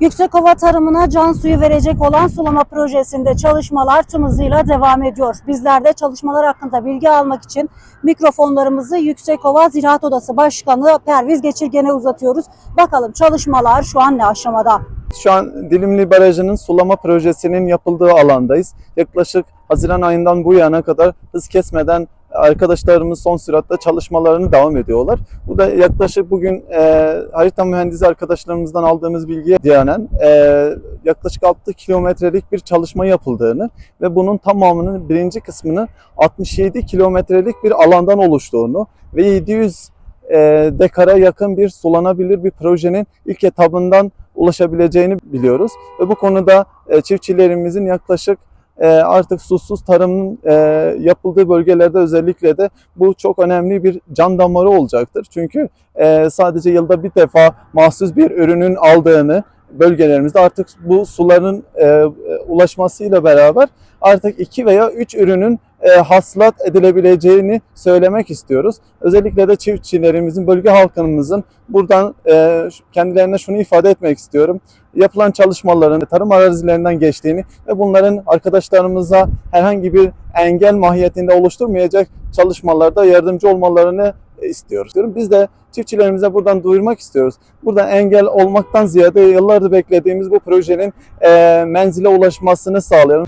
Yüksekova tarımına can suyu verecek olan sulama projesinde çalışmalar tüm hızıyla devam ediyor. Bizler de çalışmalar hakkında bilgi almak için mikrofonlarımızı Yüksekova Ziraat Odası Başkanı Perviz Geçirgen'e uzatıyoruz. Bakalım çalışmalar şu an ne aşamada? Şu an Dilimli Barajı'nın sulama projesinin yapıldığı alandayız. Yaklaşık Haziran ayından bu yana kadar hız kesmeden arkadaşlarımız son süratle çalışmalarını devam ediyorlar. Bu da yaklaşık bugün e, harita mühendisi arkadaşlarımızdan aldığımız bilgiye dayanaen e, yaklaşık 6 kilometrelik bir çalışma yapıldığını ve bunun tamamının birinci kısmını 67 kilometrelik bir alandan oluştuğunu ve 700 e, dekara yakın bir sulanabilir bir projenin ilk etabından ulaşabileceğini biliyoruz. Ve bu konuda e, çiftçilerimizin yaklaşık artık susuz tarımın e, yapıldığı bölgelerde özellikle de bu çok önemli bir can damarı olacaktır. Çünkü e, sadece yılda bir defa mahsus bir ürünün aldığını bölgelerimizde artık bu suların e, ulaşmasıyla beraber artık iki veya üç ürünün e, hasılat edilebileceğini söylemek istiyoruz. Özellikle de çiftçilerimizin, bölge halkımızın buradan e, kendilerine şunu ifade etmek istiyorum. Yapılan çalışmaların tarım arazilerinden geçtiğini ve bunların arkadaşlarımıza herhangi bir engel mahiyetinde oluşturmayacak çalışmalarda yardımcı olmalarını istiyoruz. Biz de çiftçilerimize buradan duyurmak istiyoruz. Buradan engel olmaktan ziyade yıllardır beklediğimiz bu projenin menzile ulaşmasını sağlayalım.